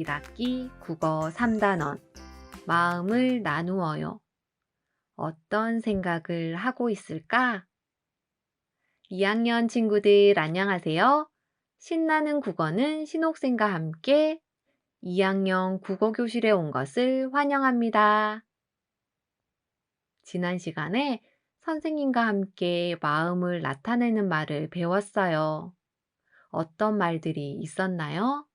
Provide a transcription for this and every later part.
1학기 국어 3단원 마음을 나누어요. 어떤 생각을 하고 있을까? 2학년 친구들 안녕하세요. 신나는 국어는 신옥생과 함께 2학년 국어 교실에 온 것을 환영합니다. 지난 시간에 선생님과 함께 마음을 나타내는 말을 배웠어요. 어떤 말들이 있었나요?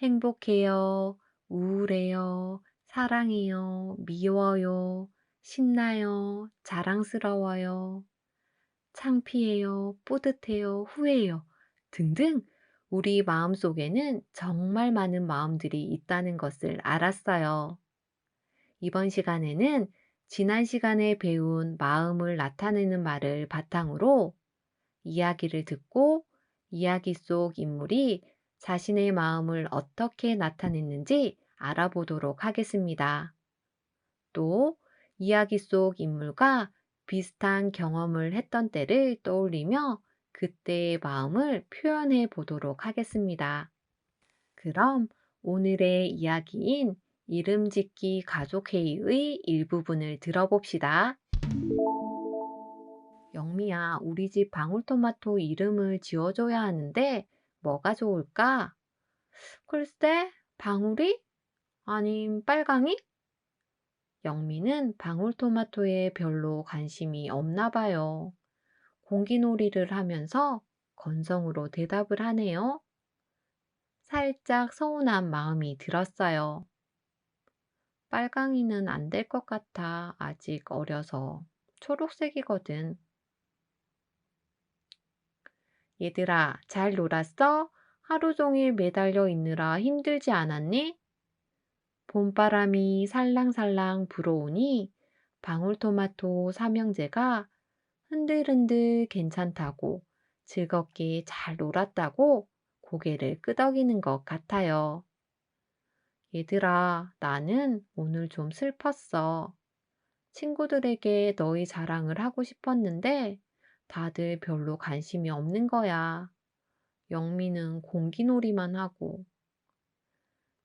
행복해요, 우울해요, 사랑해요, 미워요, 신나요, 자랑스러워요, 창피해요, 뿌듯해요, 후회해요 등등 우리 마음 속에는 정말 많은 마음들이 있다는 것을 알았어요. 이번 시간에는 지난 시간에 배운 마음을 나타내는 말을 바탕으로 이야기를 듣고 이야기 속 인물이 자신의 마음을 어떻게 나타냈는지 알아보도록 하겠습니다. 또 이야기 속 인물과 비슷한 경험을 했던 때를 떠올리며 그때의 마음을 표현해 보도록 하겠습니다. 그럼 오늘의 이야기인 이름 짓기 가족회의의 일부분을 들어봅시다. 영미야, 우리 집 방울토마토 이름을 지어줘야 하는데 뭐가 좋을까? 글쎄, 방울이? 아님 빨강이? 영미는 방울토마토에 별로 관심이 없나 봐요. 공기놀이를 하면서 건성으로 대답을 하네요. 살짝 서운한 마음이 들었어요. 빨강이는 안 될 것 같아. 아직 어려서. 초록색이거든. 얘들아, 잘 놀았어? 하루 종일 매달려 있느라 힘들지 않았니? 봄바람이 살랑살랑 불어오니 방울토마토 삼형제가 흔들흔들 괜찮다고 즐겁게 잘 놀았다고 고개를 끄덕이는 것 같아요. 얘들아, 나는 오늘 좀 슬펐어. 친구들에게 너희 자랑을 하고 싶었는데 다들 별로 관심이 없는 거야. 영미는 공기놀이만 하고.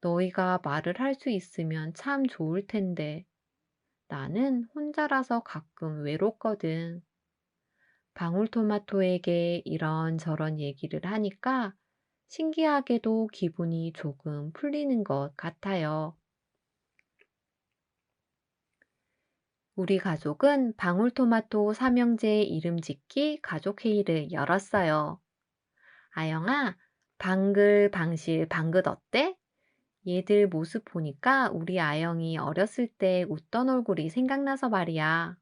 너희가 말을 할 수 있으면 참 좋을 텐데. 나는 혼자라서 가끔 외롭거든. 방울토마토에게 이런저런 얘기를 하니까 신기하게도 기분이 조금 풀리는 것 같아요. 우리 가족은 방울토마토 삼형제 이름 짓기 가족회의를 열었어요. 아영아, 방글, 방실, 방긋 어때? 얘들 모습 보니까 우리 아영이 어렸을 때 웃던 얼굴이 생각나서 말이야.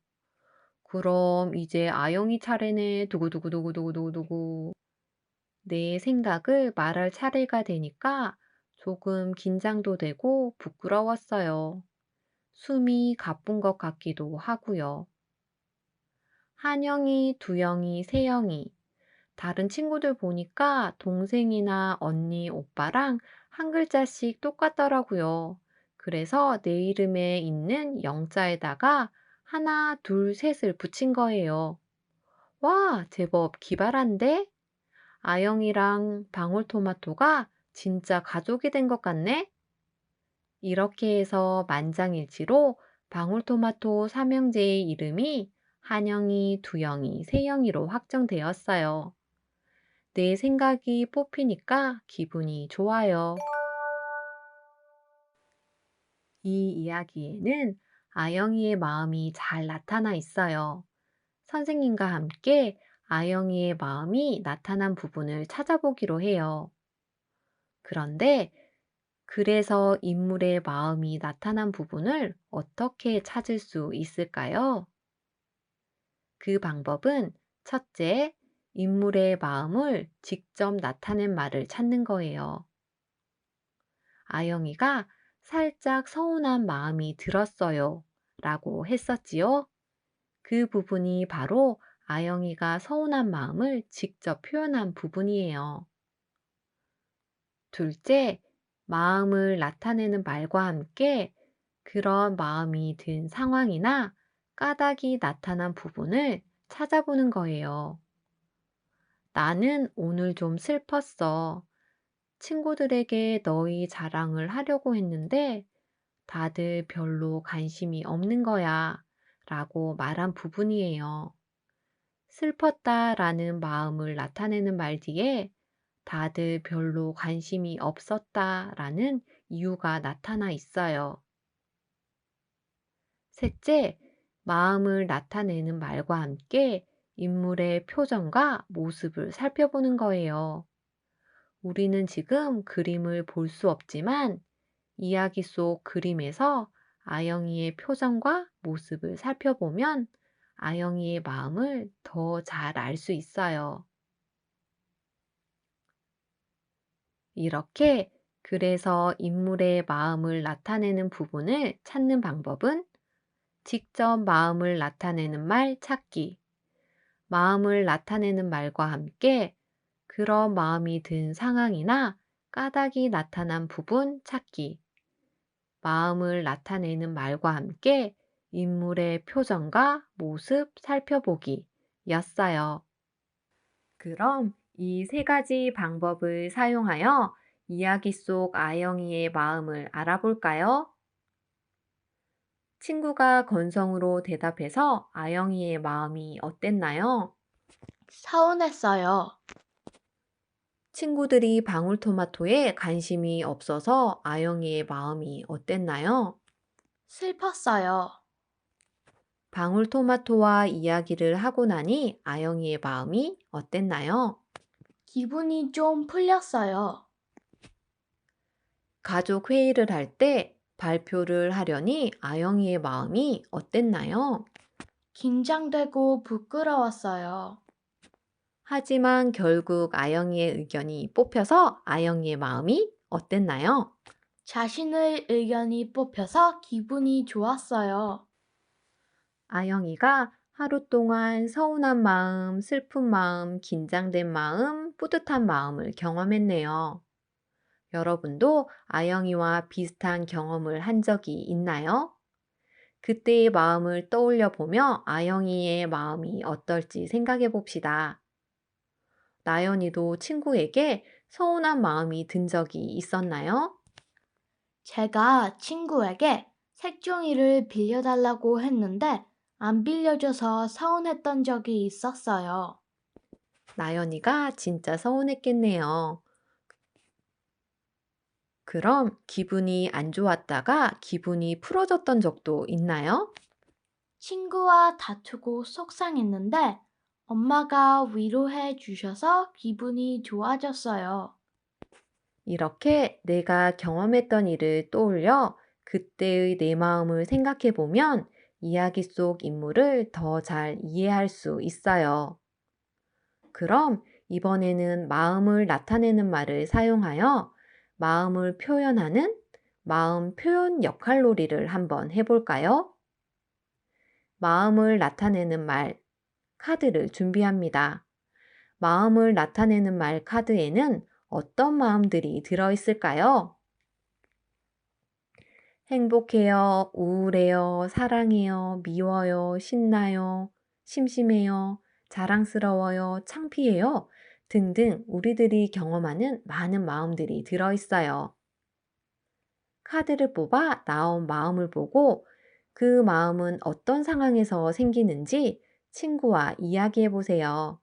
그럼 이제 아영이 차례네. 두구두구두구두구두구. 내 생각을 말할 차례가 되니까 조금 긴장도 되고 부끄러웠어요. 숨이 가쁜 것 같기도 하고요. 한영이, 두영이, 세영이. 다른 친구들 보니까 동생이나 언니, 오빠랑 한 글자씩 똑같더라고요. 그래서 내 이름에 있는 영자에다가 하나, 둘, 셋을 붙인 거예요. 와, 제법 기발한데? 아영이랑 방울토마토가 진짜 가족이 된 것 같네? 이렇게 해서 만장일치로 방울토마토 삼형제의 이름이 한영이, 두영이, 세영이로 확정되었어요. 내 생각이 뽑히니까 기분이 좋아요. 이 이야기에는 아영이의 마음이 잘 나타나 있어요. 선생님과 함께 아영이의 마음이 나타난 부분을 찾아보기로 해요. 그런데 그래서 인물의 마음이 나타난 부분을 어떻게 찾을 수 있을까요? 그 방법은 첫째, 인물의 마음을 직접 나타낸 말을 찾는 거예요. 아영이가 살짝 서운한 마음이 들었어요. 라고 했었지요. 그 부분이 바로 아영이가 서운한 마음을 직접 표현한 부분이에요. 둘째, 마음을 나타내는 말과 함께 그런 마음이 든 상황이나 까닭이 나타난 부분을 찾아보는 거예요. 나는 오늘 좀 슬펐어. 친구들에게 너희 자랑을 하려고 했는데 다들 별로 관심이 없는 거야. 라고 말한 부분이에요. 슬펐다 라는 마음을 나타내는 말 뒤에 다들 별로 관심이 없었다 라는 이유가 나타나 있어요. 셋째, 마음을 나타내는 말과 함께 인물의 표정과 모습을 살펴보는 거예요. 우리는 지금 그림을 볼 수 없지만 이야기 속 그림에서 아영이의 표정과 모습을 살펴보면 아영이의 마음을 더 잘 알 수 있어요. 이렇게 그래서 인물의 마음을 나타내는 부분을 찾는 방법은 직접 마음을 나타내는 말 찾기, 마음을 나타내는 말과 함께 그런 마음이 든 상황이나 까닭이 나타난 부분 찾기, 마음을 나타내는 말과 함께 인물의 표정과 모습 살펴보기. 였어요. 그럼 이 세 가지 방법을 사용하여 이야기 속 아영이의 마음을 알아볼까요? 친구가 건성으로 대답해서 아영이의 마음이 어땠나요? 서운했어요. 친구들이 방울토마토에 관심이 없어서 아영이의 마음이 어땠나요? 슬펐어요. 방울토마토와 이야기를 하고 나니 아영이의 마음이 어땠나요? 기분이 좀 풀렸어요. 가족 회의를 할 때 발표를 하려니 아영이의 마음이 어땠나요? 긴장되고 부끄러웠어요. 하지만 결국 아영이의 의견이 뽑혀서 아영이의 마음이 어땠나요? 자신의 의견이 뽑혀서 기분이 좋았어요. 아영이가 하루 동안 서운한 마음, 슬픈 마음, 긴장된 마음, 뿌듯한 마음을 경험했네요. 여러분도 아영이와 비슷한 경험을 한 적이 있나요? 그때의 마음을 떠올려 보며 아영이의 마음이 어떨지 생각해 봅시다. 나연이도 친구에게 서운한 마음이 든 적이 있었나요? 제가 친구에게 색종이를 빌려달라고 했는데 안 빌려줘서 서운했던 적이 있었어요. 나연이가 진짜 서운했겠네요. 그럼 기분이 안 좋았다가 기분이 풀어졌던 적도 있나요? 친구와 다투고 속상했는데 엄마가 위로해 주셔서 기분이 좋아졌어요. 이렇게 내가 경험했던 일을 떠올려 그때의 내 마음을 생각해 보면 이야기 속 인물을 더 잘 이해할 수 있어요. 그럼 이번에는 마음을 나타내는 말을 사용하여 마음을 표현하는 마음 표현 역할놀이를 한번 해볼까요? 마음을 나타내는 말, 카드를 준비합니다. 마음을 나타내는 말 카드에는 어떤 마음들이 들어있을까요? 행복해요, 우울해요, 사랑해요, 미워요, 신나요, 심심해요, 자랑스러워요, 창피해요 등등 우리들이 경험하는 많은 마음들이 들어있어요. 카드를 뽑아 나온 마음을 보고 그 마음은 어떤 상황에서 생기는지 친구와 이야기해 보세요.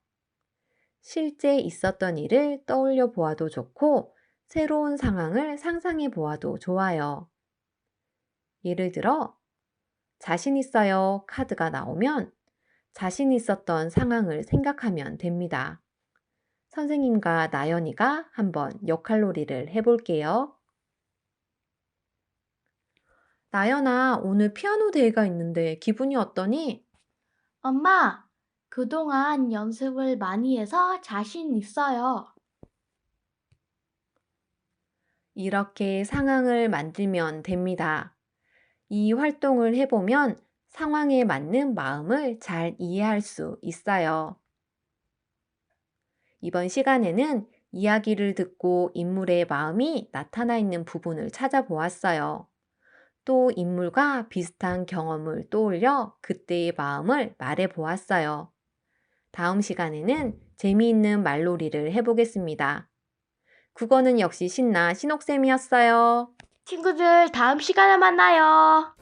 실제 있었던 일을 떠올려 보아도 좋고 새로운 상황을 상상해 보아도 좋아요. 예를 들어, 자신 있어요 카드가 나오면 자신 있었던 상황을 생각하면 됩니다. 선생님과 나연이가 한번 역할놀이를 해볼게요. 나연아, 오늘 피아노 대회가 있는데 기분이 어떠니? 엄마, 그동안 연습을 많이 해서 자신 있어요. 이렇게 상황을 만들면 됩니다. 이 활동을 해보면 상황에 맞는 마음을 잘 이해할 수 있어요. 이번 시간에는 이야기를 듣고 인물의 마음이 나타나 있는 부분을 찾아보았어요. 또 인물과 비슷한 경험을 떠올려 그때의 마음을 말해 보았어요. 다음 시간에는 재미있는 말놀이를 해보겠습니다. 국어는 역시 신나 신옥쌤이었어요. 친구들, 다음 시간에 만나요.